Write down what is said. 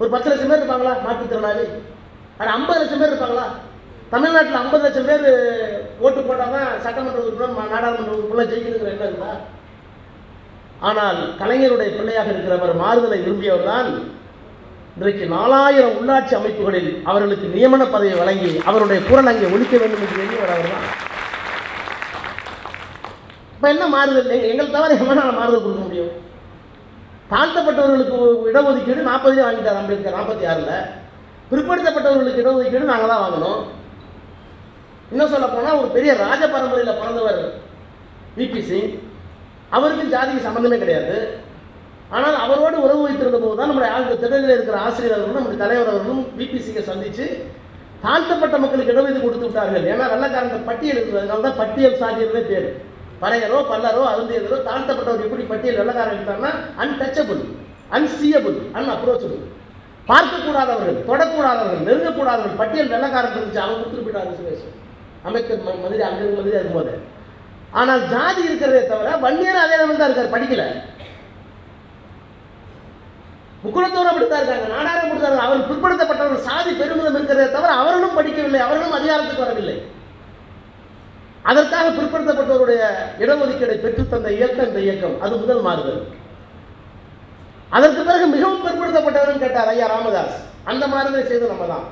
ஒரு பத்து லட்சம் பேர் இருப்பாங்களா? மாற்றுத்திறனாளி அது ஐம்பது லட்சம் பேர் இருப்பாங்களா? தமிழ்நாட்டில் ஐம்பது லட்சம் பேர் ஓட்டு போட்டால் தான் சட்டமன்ற உறுப்பினர் நாடாளுமன்ற உறுப்பினர் ஜெயிக்கணுங்கிற எண்ணம் இருந்தா ஆனால் கலைஞருடைய பிள்ளையாக இருக்கிறவர் மாறுதலை விரும்பியவர் தான் இன்றைக்கு நாலாயிரம் உள்ளாட்சி அமைப்புகளில் அவர்களுக்கு நியமன பதவி வழங்கி அவருடைய குரல் அங்கே ஒழிக்க வேண்டும் என்று எண்ணியவர் அவர் தான் இப்போ என்ன மாறுதல்? எங்களுக்கு எங்கள் தவிர எவனால் மாறுதல் கொடுக்க முடியும்? தாழ்த்தப்பட்டவர்களுக்கு இடஒதுக்கீடு நாற்பது வாங்கிட்டார் அம்பேத்கர் நாற்பத்தி ஆறில். பிற்படுத்தப்பட்டவர்களுக்கு இடஒதுக்கீடு நாங்கள் தான் வாங்கினோம் இன்னும் சொல்ல போனால் ஒரு பெரிய ராஜ பரம்பரையில் பிறந்தவர் விபி சிங். அவருக்கும் ஜாதிக்கு சம்மந்தமே கிடையாது. ஆனால் அவரோடு உறவு வைத்திருந்த போது தான் நம்முடைய ஆள் திடலில் இருக்கிற ஆசிரியர் அவர்களும் நம்முடைய தலைவர் அவர்களும் விபி சிங்கை சந்தித்து தாழ்த்தப்பட்ட மக்களுக்கு இடஒதுக்கீடு கொடுத்து விட்டார்கள். ஏன்னா வெள்ளக்காரங்க பட்டியல் இருக்கிறதுனால தான் பட்டியல் சாதியதே பேர். பறையரோ பல்லரோ அருந்தியதரோ தாழ்த்தப்பட்டவர் எப்படி பட்டியல் வெள்ளக்காரன் இருக்காங்கன்னா அன்டச்சபிள் அன்சியபிள் அன் அப்ரோச்சபிள் பார்க்கக்கூடாதவர்கள் தொடக்கூடாதவர்கள் நெருங்கக்கூடாதவர்கள் பட்டியல் வெள்ளக்காரன் இருந்துச்சு அவன் கொடுத்துட்டு போயிட்டாங்க சுரேஷ். அம்பேத்கர் மதுரை அங்கே மதுரை இருக்கும்போது ஆனால் ஜாதி இருக்கிறதே தவிர வன்னியர் அதே லெவல் தான் இருக்கார் படிக்கல. முக்குளத்தோர் அப்படித்தான் இருக்காங்க நாடாரம் அப்படித்தான் அவர் பிற்படுத்தப்பட்டவர் சாதி பெருமிதம் இருக்கிறதே தவிர அவர்களும் படிக்கவில்லை அவர்களும் அதிகாரத்துக்கு வரவில்லை. அதற்காக பிற்படுத்தப்பட்டவருடைய இடஒதுக்கீடை பெற்றுத்தந்த இயக்கம் இந்த இயக்கம். அது முதல் மாறுதல். அதற்கு பிறகு மிகவும் பிற்படுத்தப்பட்டவரும் கேட்டார் ஐயா ராமதாஸ். அந்த மாறுதலை செய்து நம்ம தான்